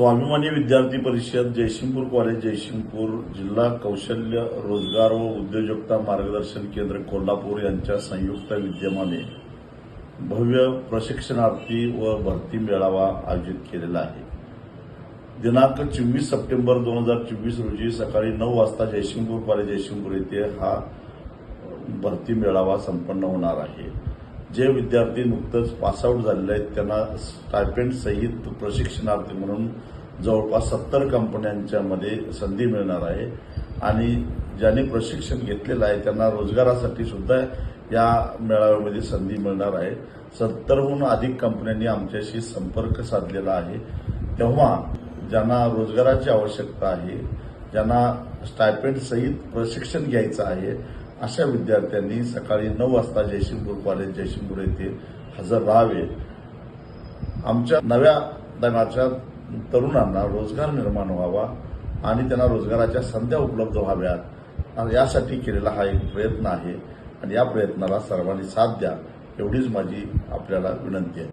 स्वाभिमानी विद्यार्थी परिषद जयसिंगपूर कॉलेज जयसिंगपूर जिल्हा कौशल्य रोजगार व उद्योजकता मार्गदर्शन केंद्र कोल्हापूर यांच्या संयुक्त विद्यमाने भव्य प्रशिक्षणार्थी व भरती मेळावा आयोजित केलेला आहे. दिनांक चोवीस सप्टेंबर दोन हजार चोवीस रोजी सकाळी नऊ वाजता जयसिंगपूर कॉलेज जयसिंगपूर येथे हा भरती मेळावा संपन्न होणार आहे. जे विद्यार्थी नुकतंच पासआउट झालेले आहेत त्यांना स्टायपेंड सहित प्रशिक्षणार्थी म्हणून जवळपास सत्तर कंपन्यांच्या मध्ये संधी मिळणार आहे. आणि ज्यांनी प्रशिक्षण घेतलेलं आहे त्यांना रोजगारासाठी सुद्धा या मेळाव्यामध्ये संधी मिळणार आहे. सत्तरहून अधिक कंपन्यांनी आमच्याशी संपर्क साधलेला आहे. तेव्हा ज्यांना रोजगाराची आवश्यकता आहे ज्यांना स्टायपेंड सहित प्रशिक्षण घ्यायचं आहे अशा विद्यार्थ्यांनी सकाळी नऊ वाजता जयसिंगपूर कॉलेज जयसिंगपूर येथे हजर राहावे. आमच्या नव्या दनाच्या तरुणांना रोजगार निर्माण व्हावा आणि त्यांना रोजगाराच्या संध्या उपलब्ध व्हाव्यात. यासाठी केलेला हा एक प्रयत्न आहे. आणि या प्रयत्नाला सर्वांनी साथ द्या एवढीच माझी आपल्याला विनंती आहे.